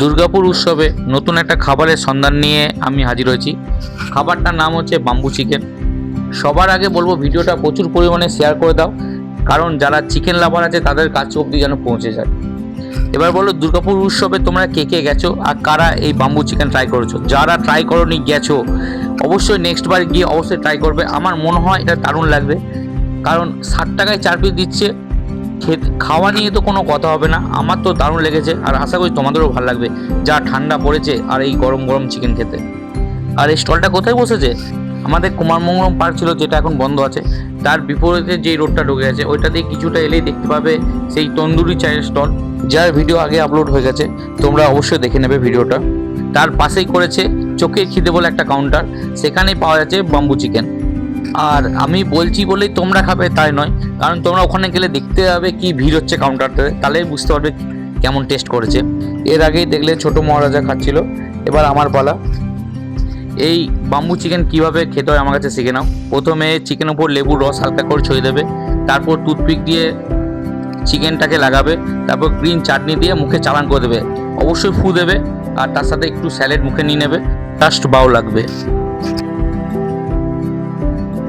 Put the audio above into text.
দুর্গাপুর উৎসবে নতুন একটা খাবারের সন্ধান নিয়ে আমি হাজির হয়েছি। খাবারটার নাম হচ্ছে বাম্বু চিকেন সবার আগে বলব ভিডিওটা প্রচুর পরিমাণে শেয়ার করে দাও, কারণ যারা চিকেন লাভার আছে, তাদের কাছে অবধি যেন পৌঁছে যায়। এবার বলো, দুর্গাপুর উৎসবে তোমরা কে কে গেছো আর কারা এই বাম্বু চিকেন ট্রাই করেছ? যারা ট্রাই করনি, গেছো। অবশ্যই নেক্সট বার গিয়ে অবশ্যই ট্রাই করবে। আমার মনে হয় এটা দারুণ লাগবে। কারণ ষাট টাকায় চার পিস দিচ্ছে খাওয়া নিয়ে তো কোনো কথা হবে না। আমার তো দারুণ লেগেছে আর আশা করি তোমাদেরও ভালো লাগবে। যা ঠান্ডা পড়েছে আর এই গরম গরম চিকেন খেতে। আর এই স্টলটা কোথায় বসেছে? আমাদের কুমারমঙ্গলম পার্ক ছিল যেটা এখন বন্ধ আছে। তার বিপরীতে যেই রোডটা ঢুকে গেছে, ওইটা দিয়ে কিছুটা এলেই দেখতে পাবে সেই তন্দুরি চায়ের স্টল যার ভিডিও আগে আপলোড হয়ে গেছে। তোমরা অবশ্যই দেখে নেবে ভিডিওটা তার পাশেই করেছে চোখের খিদে বলে একটা কাউন্টার সেখানেই পাওয়া যাচ্ছে বাম্বু চিকেন আর আমি বলছি বলেই তোমরা খাবে, তাই নয়। কারণ তোমরা ওখানে গেলে দেখতে পাবে কি ভিড় হচ্ছে কাউন্টারটাতে তাহলেই বুঝতে পারবে কেমন টেস্ট করেছে। এর আগেই দেখলে ছোট মহারাজা খাচ্ছিল। এবার আমার পালা। এই বাম্বু চিকেন কীভাবে খেতে হয় আমার কাছে শিখে নাও। প্রথমে চিকেন উপর লেবুর রস হালকা করে ছড়িয়ে দেবে। তারপর টুথপিক দিয়ে চিকেনটাকে লাগাবে। তারপর গ্রিন চাটনি দিয়ে মুখে চালান করে দেবে। অবশ্যই ফু দেবে। আর তার সাথে একটু স্যালাড মুখে নিয়ে নেবে। জাস্ট বাও লাগবে।